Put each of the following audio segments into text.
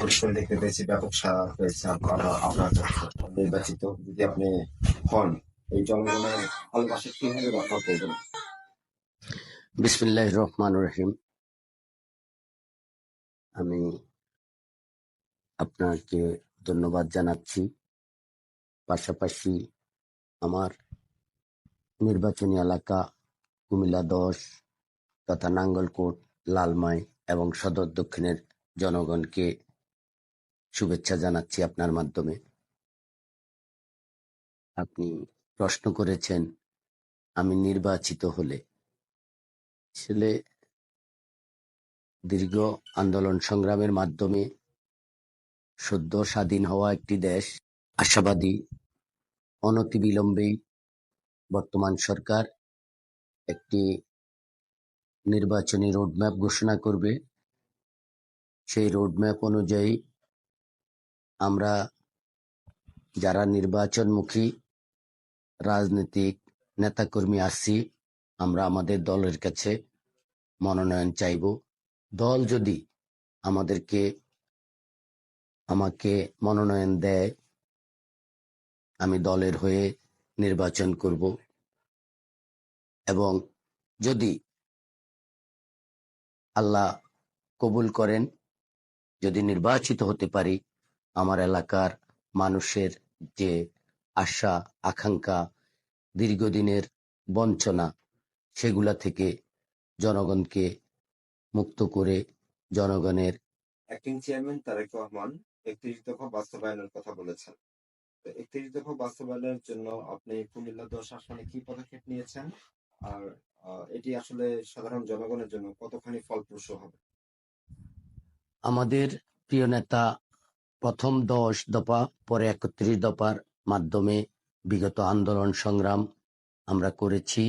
পরিষ্কার দেখতে পেয়েছি ব্যাপক সাড়া পেয়েছে আপনার নির্বাচিত, যদি আপনি হন, এই জনগণের ভালোবাসা কীভাবে রক্ষা করবেন? বিসমিল্লাহ রহমান রহিম। আমি আপনাকে ধন্যবাদ জানাচ্ছি। পাশাপাশি আমার নির্বাচনী এলাকা কুমিল্লা দশ তথা নাঙ্গলকোট, লালমাই এবং সদর দক্ষিণের জনগণকে শুভেচ্ছা জানাচ্ছি আপনার মাধ্যমে। আপনি প্রশ্ন করেছেন, আমি নির্বাচিত হলে। আসলে দীর্ঘ আন্দোলন সংগ্রামের মাধ্যমে সদ্য স্বাধীন হওয়া একটি দেশ, আশাবাদী অনতিবিলম্বেই বর্তমান সরকার একটি নির্বাচনী রোডম্যাপ ঘোষণা করবে। সেই রোডম্যাপ অনুযায়ী আমরা যারা নির্বাচনমুখী রাজনৈতিক নেতাকর্মী আসছি, আমরা আমাদের দলের কাছে মনোনয়ন চাইব। দল যদি আমাদেরকে, আমাকে মনোনয়ন দেয়, আমি দলের হয়ে নির্বাচন করব। এবং যদি আল্লাহ কবুল করেন যদি নির্বাচিত হতে পারি, আমার এলাকার মানুষের যে আশা, আকাঙ্ক্ষা, দীর্ঘদিনের বঞ্চনা, সেগুলা থেকে জনগণকে মুক্ত করে জনগণের অ্যাক্টিং চেয়ারম্যান তারেক রহমান একত্রিশ দফা বাস্তবায়নের কথা বলেছেন। একত্রিশ দফা বাস্তবায়নের জন্য আপনি কুমিল্লা দশ আসনে কি পদক্ষেপ নিয়েছেন? আর এটি আসলে সাধারণ জনগণের জন্য কতখানি ফলপ্রসূ হবে? আমাদের প্রিয় নেতা প্রথম দশ দফা, পরে একত্রিশ দফার মাধ্যমে বিগত আন্দোলন সংগ্রাম আমরা করেছি।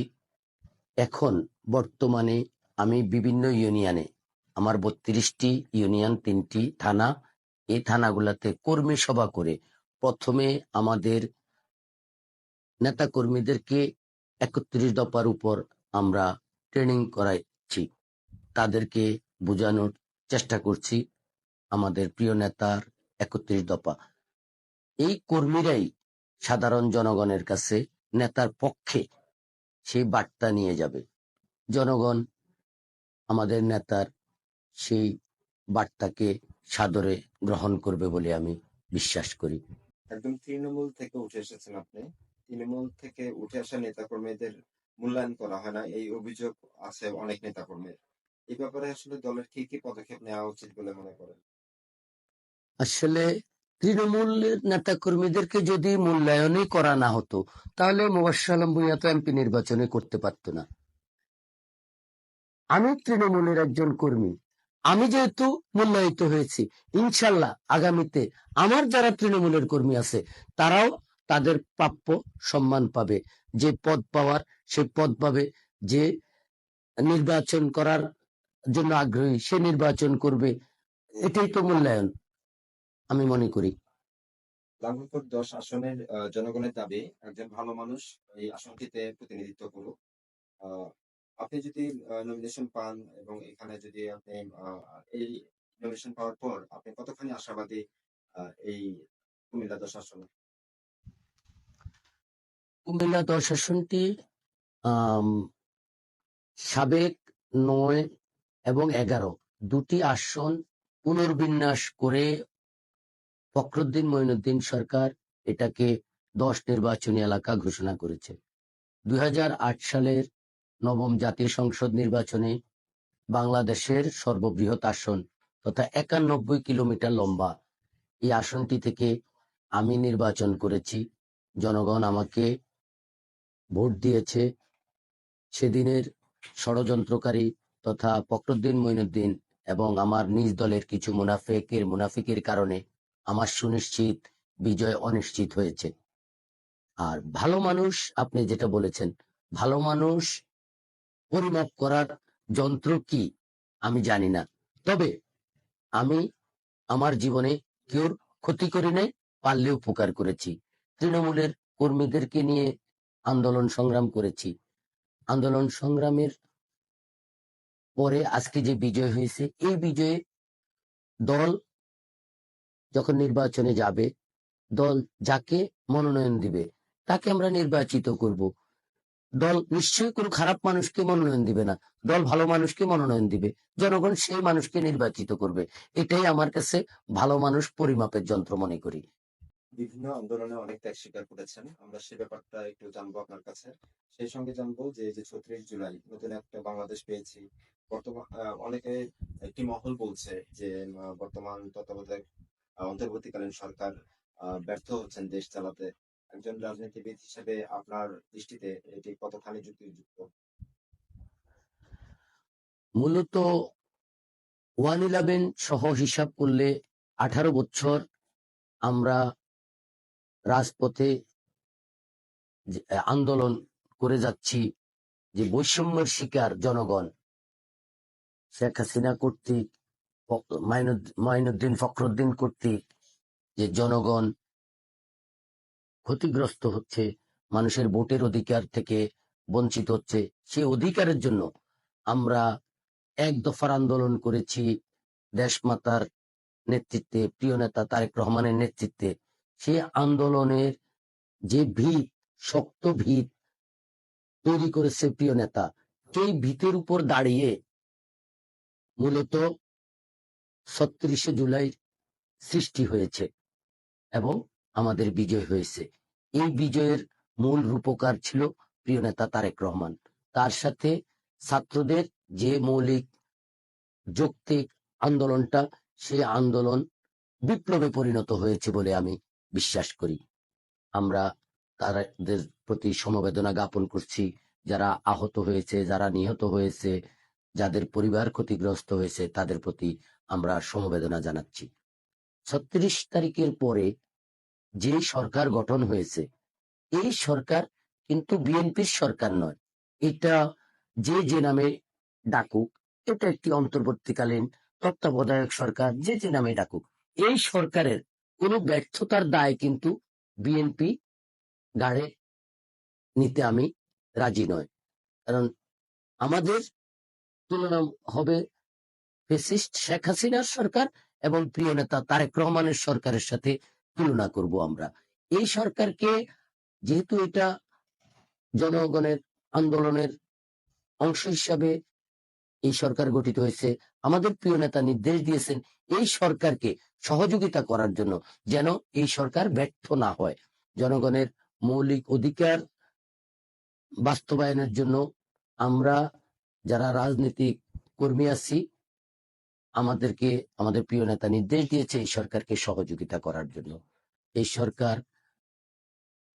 এখন বর্তমানে আমি বিভিন্ন ইউনিয়নে, আমার বত্রিশটি ইউনিয়ন, তিনটি থানা, এই থানাগুলাতে কর্মী সভা করে প্রথমে আমাদের নেতা কর্মীদেরকে একত্রিশ দফার উপর আমরা ট্রেনিং করাইছি তাদেরকে বোঝানোর চেষ্টা করছি আমাদের প্রিয় নেতার একত্রিশ দফা। এই কর্মীরাই সাধারণ জনগণের কাছে নেতার পক্ষে সেই বার্তা নিয়ে যাবে। জনগণ আমাদের নেতার সেই বার্তাকে সাদরে গ্রহণ করবে বলে আমি বিশ্বাস করি। একদম তৃণমূল থেকে উঠে এসেছেন আপনি। তৃণমূল থেকে উঠে আসা নেতাকর্মীদের মূল্যায়ন করা হয় না। এই অভিযোগ আছে অনেক নেতাকর্মীর। এই ব্যাপারে আসলে দলের কি কি পদক্ষেপ নেওয়া উচিত বলে মনে করেন? আসলে তৃণমূলের নেতা কর্মীদেরকে যদি মূল্যায়নই করা না হতো, তাহলে আলম ভুইয়া তো এমপি নির্বাচনে করতে পারতো না। আমি তৃণমূলের একজন কর্মী। আমি যেহেতু মূল্যায়িত হয়েছি, ইনশাল্লাহ আগামীতে আমার যারা তৃণমূলের কর্মী আছে, তারাও তাদের প্রাপ্য সম্মান পাবে। যে পদ পাওয়ার, সে পদ পাবে। যে নির্বাচন করার জন্য আগ্রহী সে নির্বাচন করবে এটাই তো মূল্যায়ন আমি মনে করি। লাঙ্গলকোট দশ আসনের জনগণের দাবি একজন ভালো মানুষ এই আসনটিতে প্রতিনিধিত্ব করুক। আপনি যদি নমিনেশন পান এবং এখানে যদি আপনি এই নমিনেশন পাওয়ার পর আপনি কতখানি আশাবাদী এই কুমিল্লা দশ আসনে? কুমিল্লা দশ আসনটি সাবেক নয় এবং এগারো। দুটি আসন পুনর্বিন্যাস করে ফখরুদ্দিন মঈনুদ্দিন সরকার এটাকে দশ নির্বাচনী এলাকা ঘোষণা করেছে। দুই সালের নবম জাতীয় সংসদ নির্বাচনে বাংলাদেশের সর্ববৃহৎ আসন তথা একানব্বই কিলোমিটার লম্বা। এই আসনটি থেকে আমি নির্বাচন করেছি। জনগণ আমাকে ভোট দিয়েছে। সেদিনের ষড়যন্ত্রকারী তথা ফখরুদ্দিন মঈনুদ্দিন এবং আমার নিজ দলের কিছু মুনাফেকের মুনাফিকের কারণে আমার সুনিশ্চিত বিজয় অনিশ্চিত হয়েছে। আর ভালো মানুষ, আপনি যেটা বলেছেন, ভালো মানুষ পরিমাপ করার যন্ত্র কি? আমি জানি না। তবে আমি আমার জীবনে কেউ ক্ষতি করি নাই পারলে উপকার করেছি। তৃণমূলের কর্মীদেরকে নিয়ে আন্দোলন সংগ্রাম করেছি। আন্দোলন সংগ্রামের পরে আজকে যে বিজয় হয়েছে, এই বিজয়ে দল যখন নির্বাচনে যাবে, দল যাকে মনোনয়ন দিবে, তাকে আমরা নির্বাচিত করব। দল নিশ্চয়ই কোনো খারাপ মানুষকে মনোনয়ন দিবে না। দল ভালো মানুষকে মনোনয়ন দিবে। জনগণ সেই মানুষকে নির্বাচিত করবে। এটাই আমার কাছে ভালো মানুষ পরিমাপের যন্ত্র মনে করি। বিভিন্ন আন্দোলনে অনেক ত্যাগ স্বীকার করেছেন। আমরা সে ব্যাপারটা একটু জানব আপনার কাছে। সেই সঙ্গে জানব যে ছত্রিশ জুলাই, নতুন একটা বাংলাদেশ পেয়েছি। বর্তমান অনেকে একটি মহল বলছে যে বর্তমান তত্ত্বাবধায়ক অন্তর্বর্তীকালীন সরকার ব্যর্থ হচ্ছেন দেশ চালাতে। একজন রাজনীতিবিদ হিসেবে আপনার দৃষ্টিতে এটি কতখানি যুক্তিযুক্ত? মূলত ওয়ান ইলেভেন সহ হিসাব করলে আঠারো বছর আমরা রাজপথে আন্দোলন করে যাচ্ছি, যে বৈষম্যের শিকার জনগণ। শেখ হাসিনা কর্তৃক মাইনুদ্দিন ফখরুদ্দিন কর্তৃক যে জনগণ ক্ষতিগ্রস্ত হচ্ছে, মানুষের ভোটের অধিকার থেকে বঞ্চিত হচ্ছে সেই অধিকারের জন্য আমরা এক দফার আন্দোলন করেছি দেশমাতার নেতৃত্বে, প্রিয় নেতা তারেক রহমানের নেতৃত্বে। সেই আন্দোলনের যে ভিত, শক্ত ভিত তৈরি করেছে প্রিয় নেতা, সেই ভিতের উপর দাঁড়িয়ে মূলত ছত্রিশে জুলাই সৃষ্টি হয়েছে এবং আমাদের বিজয় হয়েছে। এই বিজয়ের মূল রূপকার ছিল প্রিয় নেতা তারেক রহমান। তার সাথে ছাত্রদের যে মৌলিক, যৌক্তিক আন্দোলনটা সেই আন্দোলন বিপ্লবে পরিণত হয়েছে বলে আমি বিশ্বাস করি। আমরা তাদের প্রতি সমবেদনা জ্ঞাপন করছি। যারা আহত হয়েছে, যারা নিহত হয়েছে যাদের পরিবার ক্ষতিগ্রস্ত হয়েছে, তাদের প্রতি আমরা সমবেদনা জানাচ্ছি। ছত্রিশ তারিখের পরে যে সরকার গঠন হয়েছে, এই সরকার কিন্তু বিএনপির সরকার নয়। এটা যে যে নামে ডাকুক, এটা একটি অন্তর্বর্তীকালীন তত্ত্বাবধায়ক সরকার যে যে নামে ডাকুক, এই সরকারের কোনো ব্যর্থতার দায় কিন্তু বিএনপি গাড়ে নিতে আমি রাজি নয়। কারণ আমাদের তুলনা হবে ফেসিস্ট শেখ হাসিনার সরকার এবং প্রিয় নেতা তারেক রহমানের সরকারের সাথে তুলনা করব আমরা। এই সরকারকে যেহেতু এটা জনগণের আন্দোলনের অংশ হিসাবে এই সরকার গঠিত হয়েছে, আমাদের প্রিয় নেতা নির্দেশ দিয়েছেন এই সরকারকে সহযোগিতা করার জন্য যেন এই সরকার ব্যর্থ না হয়। জনগণের মৌলিক অধিকার বাস্তবায়নের জন্য আমরা যারা রাজনৈতিক কর্মী আছি, আমাদেরকে, আমাদের প্রিয় নেতা নির্দেশ দিয়েছে এই সরকারকে সহযোগিতা করার জন্য। এই সরকার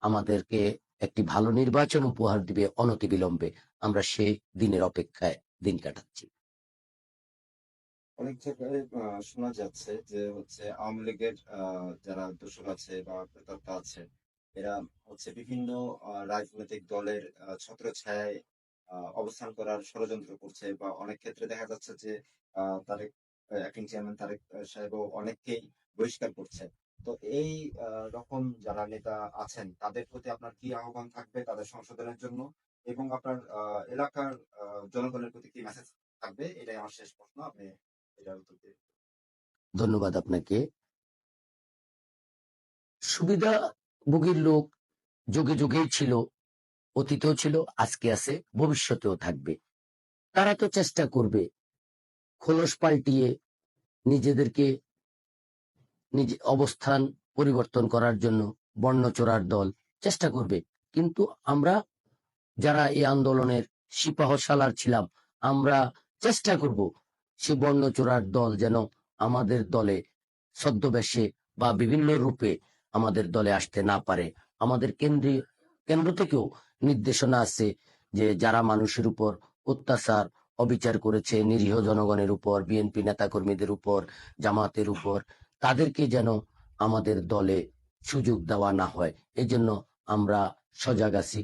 আমাদেরকে একটি ভালো নির্বাচন উপহার দিবে অনতিবিলম্বে। আমরা সেই দিনের অপেক্ষায় দিন কাটাচ্ছি। অনেক জায়গায় শোনা যাচ্ছে যে হচ্ছে আওয়ামী লীগের যারা দোষর আছে বা প্রেতাত্মা আছে, এরা হচ্ছে বিভিন্ন রাজনৈতিক দলের ছত্রছায়ায় অবস্থান করার ষড়যন্ত্র করছে বা অনেক ক্ষেত্রে দেখা যাচ্ছে যে তারেক অ্যাক্টিং চেয়ারম্যান তারেক সাহেবও অনেককেই বহিষ্কার করছে। তো এই রকম যারা নেতা আছেন, তাদের প্রতি আপনার কি আহ্বান থাকবে তাদের সংশোধনের জন্য? এবং আপনার এলাকার জনগণের প্রতি কি মেসেজ থাকবে? এটাই আমার শেষ প্রশ্ন। আপনি এটার উত্তর দিন। ধন্যবাদ আপনাকে। সুবিধাভোগীর লোক যুগে যুগেই ছিল। অতীতেও ছিল, আজকে আছে, ভবিষ্যতেও থাকবে। তারা তো চেষ্টা করবে খোলস পাল্টিয়ে নিজেদেরকে নিজে অবস্থান পরিবর্তন করার জন্য বর্ণচোরার দল চেষ্টা করবে। কিন্তু আমরা যারা এই আন্দোলনের সিপাহ সালার ছিলাম, আমরা চেষ্টা করব সে বর্ণচোরার দল যেন আমাদের দলে ছদ্মবেশে বা বিভিন্ন রূপে আমাদের দলে আসতে না পারে। আমাদের কেন্দ্রীয়, কেন্দ্র থেকেও নির্দেশনা আছে যে যারা মানুষের উপর অত্যাচার অবিচার করেছে নিরীহ জনগণের উপর বিএনপি নেতাকর্মীদের উপর জামাতের উপর তাদেরকে যেন আমাদের দলে সুযোগ দেওয়া না হয়। এই জন্য আমরা সজাগ আছি।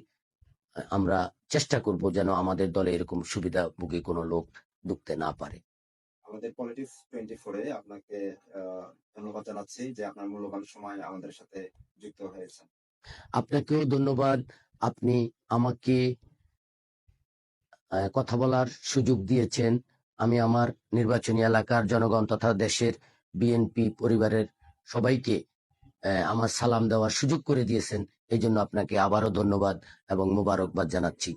আমরা চেষ্টা করব যেন আমাদের দলে এরকম সুবিধাভোগী কোনো লোক ঢুকতে না পারে। আমাদের পলিটিক্স টোয়েন্টি ফোরে আপনাকে ধন্যবাদ জানাচ্ছি যে আপনার মূল্যবান সময় আমাদের সাথে যুক্ত হয়েছেন। আপনাকেও ধন্যবাদ। আপনি আমাকে কথা বলার সুযোগ দিয়েছেন। আমি আমার নির্বাচনী এলাকার জনগণ তথা দেশের বিএনপি পরিবারের সবাইকে আমার সালাম দেওয়ার সুযোগ করে দিয়েছেন। এই জন্য আপনাকে আবারও ধন্যবাদ এবং মোবারকবাদ জানাচ্ছি।